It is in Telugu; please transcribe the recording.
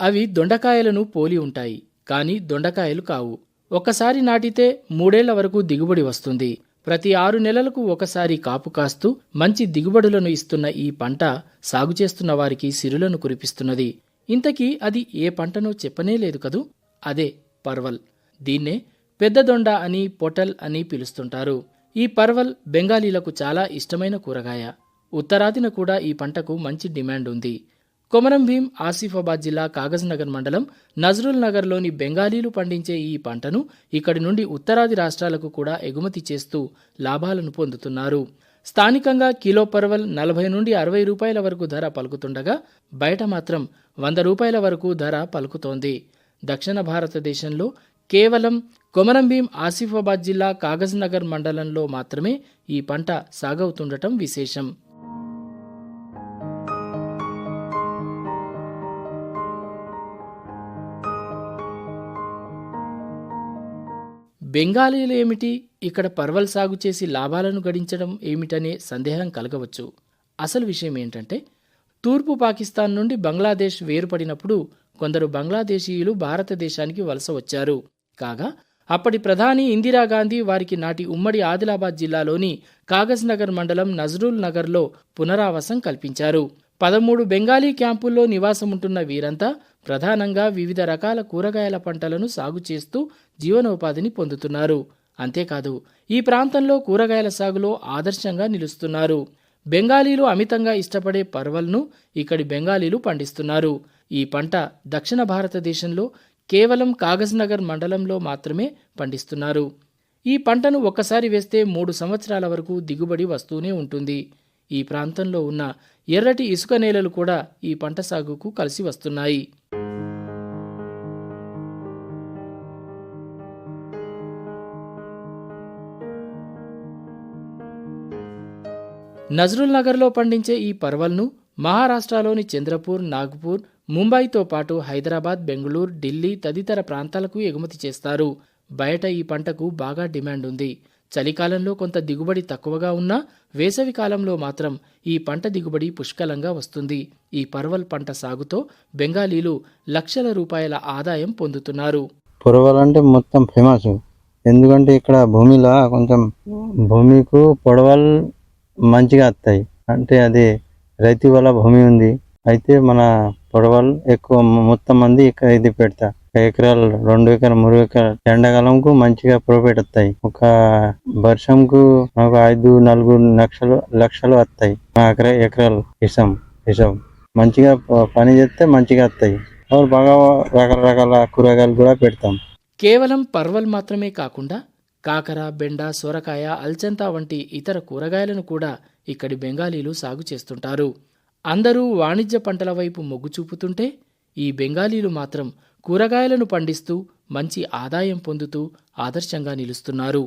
అవి దొండకాయలను పోలి ఉంటాయి కానీ దొండకాయలు కావు. ఒక్కసారి నాటితే మూడేళ్ళ వరకు దిగుబడి వస్తుంది. ప్రతి ఆరు నెలలకు ఒకసారి కాపు కాస్తూ మంచి దిగుబడులను ఇస్తున్న ఈ పంట సాగు చేస్తున్న వారికి సిరులను కురిపిస్తున్నది. ఇంతకీ అది ఏ పంటనో చెప్పనే లేదు కదూ? అదే పర్వల్. దీన్నే పెద్ద దొండ అని పొటల్ అని పిలుస్తుంటారు. ఈ పర్వల్ బెంగాలీలకు చాలా ఇష్టమైన కూరగాయ. ఉత్తరాదిన కూడా ఈ పంటకు మంచి డిమాండ్ ఉంది. కొమరం భీం ఆసిఫాబాద్ జిల్లా కాగజ్నగర్ మండలం నజరుల్ నగర్లోని బెంగాలీలు పండించే ఈ పంటను ఇక్కడి నుండి ఉత్తరాది రాష్ట్రాలకు కూడా ఎగుమతి చేస్తూ లాభాలను పొందుతున్నారు. స్థానికంగా కిలో పర్వల్ నలభై నుండి అరవై రూపాయల వరకు ధర పలుకుతుండగా బయట మాత్రం వంద రూపాయల వరకు ధర పలుకుతోంది. దక్షిణ భారతదేశంలో కేవలం కొమరం భీం ఆసిఫాబాద్ జిల్లా కాగజ్నగర్ మండలంలో మాత్రమే ఈ పంట సాగవుతుండటం విశేషం. బెంగాలీలు ఏమిటి? ఇక్కడ పర్వల్ సాగు చేసి లాభాలను గడించడం ఏమిటనే సందేహం కలగవచ్చు. అసలు విషయం ఏంటంటే తూర్పు పాకిస్తాన్ నుండి బంగ్లాదేశ్ వేరుపడినప్పుడు కొందరు బంగ్లాదేశీయులు భారతదేశానికి వలస వచ్చారు. కాగా అప్పటి ప్రధాని ఇందిరాగాంధీ వారికి నాటి ఉమ్మడి ఆదిలాబాద్ జిల్లాలోని కాగజ్నగర్ మండలం నజరుల్ నగర్లో పునరావాసం కల్పించారు. పదమూడు బెంగాలీ క్యాంపుల్లో నివాసముంటున్న వీరంతా ప్రధానంగా వివిధ రకాల కూరగాయల పంటలను సాగు చేస్తూ జీవనోపాధిని పొందుతున్నారు. అంతేకాదు ఈ ప్రాంతంలో కూరగాయల సాగులో ఆదర్శంగా నిలుస్తున్నారు. బెంగాలీలు అమితంగా ఇష్టపడే పర్వల్ను ఇక్కడి బెంగాలీలు పండిస్తున్నారు. ఈ పంట దక్షిణ భారతదేశంలో కేవలం కాగజ్నగర్ మండలంలో మాత్రమే పండిస్తున్నారు. ఈ పంటను ఒక్కసారి వేస్తే మూడు సంవత్సరాల వరకు దిగుబడి వస్తూనే ఉంటుంది. ఈ ప్రాంతంలో ఉన్న ఎర్రటి ఇసుక నేలలు కూడా ఈ పంట సాగుకు కలిసి వస్తున్నాయి. నజరుల్ నగర్లో పండించే ఈ పర్వల్ను మహారాష్ట్రలోని చంద్రపూర్ నాగ్పూర్ ముంబైతో పాటు హైదరాబాద్ బెంగళూరు ఢిల్లీ తదితర ప్రాంతాలకు ఎగుమతి చేస్తారు. బయట ఈ పంటకు బాగా డిమాండ్ ఉంది. చలికాలంలో కొంత దిగుబడి తక్కువగా ఉన్నా వేసవి కాలంలో మాత్రం ఈ పంట దిగుబడి పుష్కలంగా వస్తుంది. ఈ పర్వల్ పంట సాగుతో బెంగాలీలు లక్షల రూపాయల ఆదాయం పొందుతున్నారు. పొరవల్ అంటే మొత్తం ఫేమస్. ఎందుకంటే ఇక్కడ భూమిలో కొంచెం భూమికు పొడవలు మంచిగా వస్తాయి. అంటే అది రైతు వల్ల భూమి ఉంది. అయితే మన పొడవలు ఎక్కువ మొత్తం మంది ఇక్కడ ఇది పెడతా. ఎకరాలు రెండు ఎకరాలు మూడు ఎకరాలు ఎండాకాలంకు మంచిగా ప్రాఫిట్ వస్తాయి ఒక వర్షంకు మాకు ఐదు నాలుగు లక్షలు లక్షలు వస్తాయి మా ఎకరా ఎకరాలు ఇసం ఇసం. మంచిగా పని చేస్తే మంచిగా వస్తాయి బాగా రకరకాల కూరగాయలు కూడా పెడతాం. కేవలం పర్వల్ మాత్రమే కాకుండా కాకర బెండ సొరకాయ అల్చంతా వంటి ఇతర కూరగాయలను కూడా ఇక్కడి బెంగాలీలు సాగు చేస్తుంటారు. అందరూ వాణిజ్య పంటల వైపు మొగ్గు చూపుతుంటే ఈ బెంగాలీలు మాత్రం కూరగాయలను పండిస్తూ మంచి ఆదాయం పొందుతూ ఆదర్శంగా నిలుస్తున్నారు.